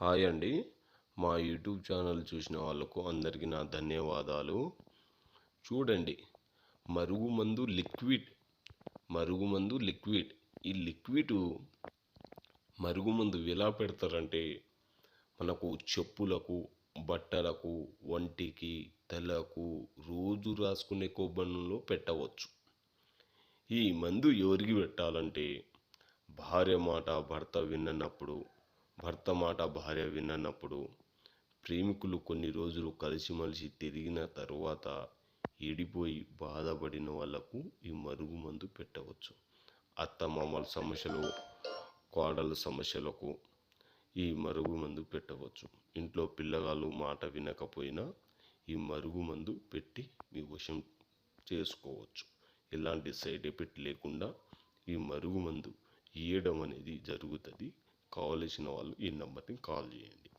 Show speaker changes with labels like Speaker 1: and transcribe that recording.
Speaker 1: Hi అండి. మా YouTube channel చూసిన వాళ్ళకు అందరికీ నా ధన్యవాదాలు. చూడండి మరుగుమందు లిక్విడ్ మరుగుమందు లిక్విడ్. ఈ లిక్విడ్ మరుగుమందు ఎలా పెడతారంటే మనకు చెప్పులకు బట్టలకు వంటికి తలకు రోజు రాసుకునే కొబ్బరిలో పెట్టవచ్చు. ఈ మందు ఎవరికి పెట్టాలంటే భార్య మాట భర్త విన్నప్పుడు భర్త మాట భార్య విన్నప్పుడు ప్రేమికులు కొన్ని రోజులు కలిసిమలిసి తిరిగిన తరువాత ఏడిపోయి బాధపడిన వాళ్ళకు ఈ మరుగు మందు పెట్టవచ్చు. అత్తమామల సమస్యలు కోడల సమస్యలకు ఈ మరుగు మందు పెట్టవచ్చు. ఇంట్లో పిల్లగాళ్ళు మాట వినకపోయినా ఈ మరుగు మందు పెట్టి మీ వశం చేసుకోవచ్చు. ఎలాంటి సైడ్ ఎఫెక్ట్ లేకుండా ఈ మరుగు మందు ఇయ్యడం అనేది జరుగుతుంది. కావలసిన వాళ్ళు ఈ నెంబర్ని కాల్ చేయండి.